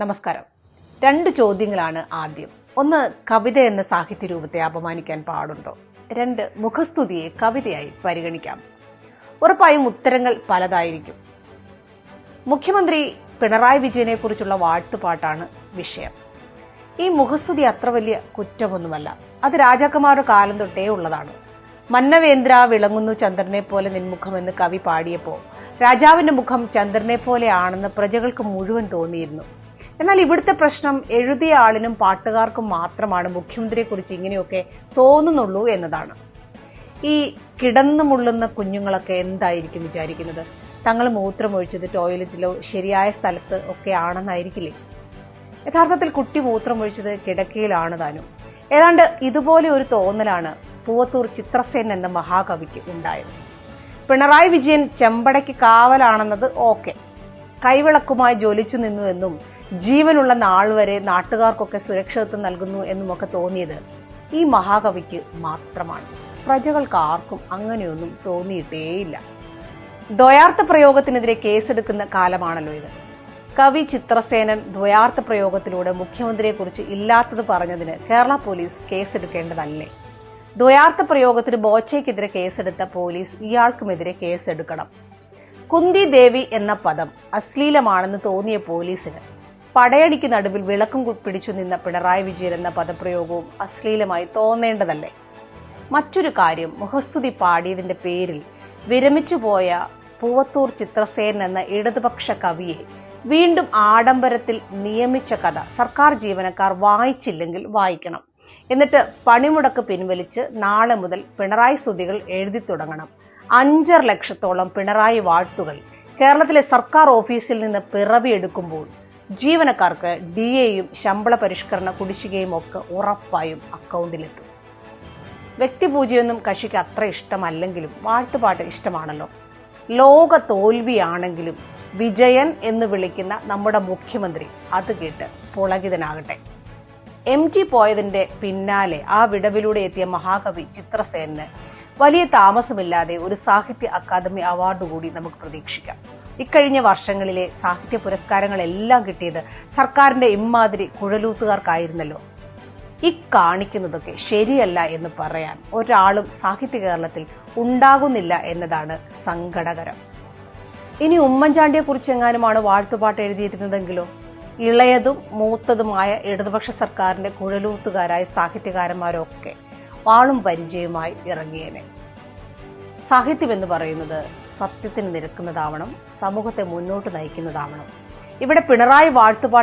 നമസ്കാരം. രണ്ട് ചോദ്യങ്ങളാണ് ആദ്യം. ഒന്ന് കവിത എന്ന സാഹിത്യ രൂപത്തെ അപമാനിക്കാൻ പാടുണ്ടോ? രണ്ട് മുഖസ്തുതിയെ കവിതയായി പരിഗണിക്കാം. ഉറപ്പായും ഉത്തരങ്ങൾ പലതായിരിക്കും. മുഖ്യമന്ത്രി പിണറായി വിജയനെ കുറിച്ചുള്ള വാഴ്ത്തുപാട്ടാണ് വിഷയം. ഈ മുഖസ്തുതി അത്ര വലിയ കുറ്റമൊന്നുമല്ല. അത് രാജാക്കന്മാരുടെ കാലം തൊട്ടേ ഉള്ളതാണ്. മന്നവേന്ദ്ര വിളങ്ങുന്നു ചന്ദ്രനെ പോലെ നിൻമുഖമെന്ന് കവി പാടിയപ്പോൾ രാജാവിന്റെ മുഖം ചന്ദ്രനെ പോലെയാണെന്ന് പ്രജകൾക്ക് മുഴുവൻ തോന്നിയിരുന്നു. എന്നാൽ ഇവിടുത്തെ പ്രശ്നം എഴുതിയ ആളിനും പാട്ടുകാർക്കും മാത്രമാണ്. മുഖ്യമന്ത്രിയെ കുറിച്ച് ഇങ്ങനെയൊക്കെ തോന്നുന്നുള്ളൂ എന്നതാണ്. ഈ കിടന്നു മുള്ളുന്ന കുഞ്ഞുങ്ങളൊക്കെ എന്തായിരിക്കും വിചാരിക്കുന്നത്? തങ്ങൾ മൂത്രമൊഴിച്ചത് ടോയ്ലറ്റിലോ ശരിയായ സ്ഥലത്ത് ഒക്കെ ആണെന്നായിരിക്കില്ലേ? യഥാർത്ഥത്തിൽ കുട്ടി മൂത്രമൊഴിച്ചത് കിടക്കയിലാണ് താനും. ഏതാണ്ട് ഇതുപോലെ ഒരു തോന്നലാണ് പൂവത്തൂർ ചിത്രസേൻ എന്ന മഹാകവിക്ക് ഉണ്ടായത്. പിണറായി വിജയൻ ചെമ്പടയ്ക്ക് കാവലാണെന്നത് ഓക്കെ. കൈവിളക്കുമായി ജ്വലിച്ചു നിന്നു എന്നും ജീവനുള്ള നാൾ വരെ നാട്ടുകാർക്കൊക്കെ സുരക്ഷിതത്വം നൽകുന്നു എന്നുമൊക്കെ തോന്നിയത് ഈ മഹാകവിക്ക് മാത്രമാണ്. പ്രജകൾക്ക് ആർക്കും അങ്ങനെയൊന്നും തോന്നിയിട്ടേയില്ല. ദ്വയാർത്ഥ പ്രയോഗത്തിനെതിരെ കേസെടുക്കുന്ന കാലമാണല്ലോ ഇത്. കവി ചിത്രസേനൻ ദ്വയാർത്ഥ പ്രയോഗത്തിലൂടെ മുഖ്യമന്ത്രിയെക്കുറിച്ച് ഇല്ലാത്തത് പറഞ്ഞതിന് കേരള പോലീസ് കേസെടുക്കേണ്ടതല്ലേ? ദ്വയാർത്ഥ പ്രയോഗത്തിന് ബോച്ചയ്ക്കെതിരെ കേസെടുത്ത പോലീസ് ഇയാൾക്കുമെതിരെ കേസെടുക്കണം. കുന്തി ദേവി എന്ന പദം അശ്ലീലമാണെന്ന് തോന്നിയ പോലീസിന് പടയടിക്ക് നടുവിൽ വിളക്കും പിടിച്ചു നിന്ന പിണറായി വിജയൻ എന്ന പദപ്രയോഗവും അശ്ലീലമായി തോന്നേണ്ടതല്ലേ? മറ്റൊരു കാര്യം മുഖസ്തുതി പാടിയതിന്റെ പേരിൽ വിരമിച്ചു പോയ പൂവത്തൂർ ചിത്രസേൻ എന്ന ഇടതുപക്ഷ കവിയെ വീണ്ടും ആഡംബരത്തിൽ നിയമിച്ച കഥ സർക്കാർ ജീവനക്കാർ വായിച്ചില്ലെങ്കിൽ വായിക്കണം. എന്നിട്ട് പണിമുടക്ക് പിൻവലിച്ച് നാളെ മുതൽ പിണറായി സ്തുതികൾ എഴുതി തുടങ്ങണം. അഞ്ചര ലക്ഷത്തോളം പിണറായി വാഴ്ത്തുകൾ കേരളത്തിലെ സർക്കാർ ഓഫീസിൽ നിന്ന് പിറവിയെടുക്കുമ്പോൾ ജീവനക്കാർക്ക് ഡി എയും ശമ്പള പരിഷ്കരണ കുടിശ്ശികയും ഒക്കെ ഉറപ്പായും അക്കൗണ്ടിലെത്തും. വ്യക്തിപൂജയൊന്നും കക്ഷിക്ക് അത്ര ഇഷ്ടമല്ലെങ്കിലും വാഴ്ത്തുപാട്ട് ഇഷ്ടമാണല്ലോ. ലോക തോൽവിയാണെങ്കിലും വിജയൻ എന്ന് വിളിക്കുന്ന നമ്മുടെ മുഖ്യമന്ത്രി അത് കേട്ട് പുളകിതനാകട്ടെ. എം ജി പോയതിന്റെ പിന്നാലെ ആ വിടവിലൂടെ എത്തിയ മഹാകവി ചിത്രസേനന് വലിയ താമസമില്ലാതെ ഒരു സാഹിത്യ അക്കാദമി അവാർഡ് കൂടി നമുക്ക് പ്രതീക്ഷിക്കാം. ഇക്കഴിഞ്ഞ വർഷങ്ങളിലെ സാഹിത്യ പുരസ്കാരങ്ങളെല്ലാം കിട്ടിയത് സർക്കാരിന്റെ ഇമ്മാതിരി കുഴലൂത്തുകാർക്കായിരുന്നല്ലോ. ഈ കാണിക്കുന്നതൊക്കെ ശരിയല്ല എന്ന് പറയാൻ ഒരാളും സാഹിത്യ കേരളത്തിൽ ഉണ്ടാകുന്നില്ല എന്നതാണ് സങ്കടകരം. ഇനി ഉമ്മൻചാണ്ടിയെ കുറിച്ച് എങ്ങാനുമാണ് വാഴ്ത്തുപാട്ട് എഴുതിയിരുന്നതെങ്കിലോ? ഇളയതും മൂത്തതുമായ ഇടതുപക്ഷ സർക്കാരിന്റെ കുഴലൂത്തുകാരായ സാഹിത്യകാരന്മാരൊക്കെ വാളും പരിചയമായി ഇറങ്ങിയേനെ. സാഹിത്യം എന്ന് പറയുന്നത് സത്യത്തിന് നിരക്കുന്നതാവണം സമൂഹത്തെ മുന്നോട്ട് നയിക്കുന്നതാവണം. ഇവിടെ പിണറായി വാഴ്ത്തുപാട്ട്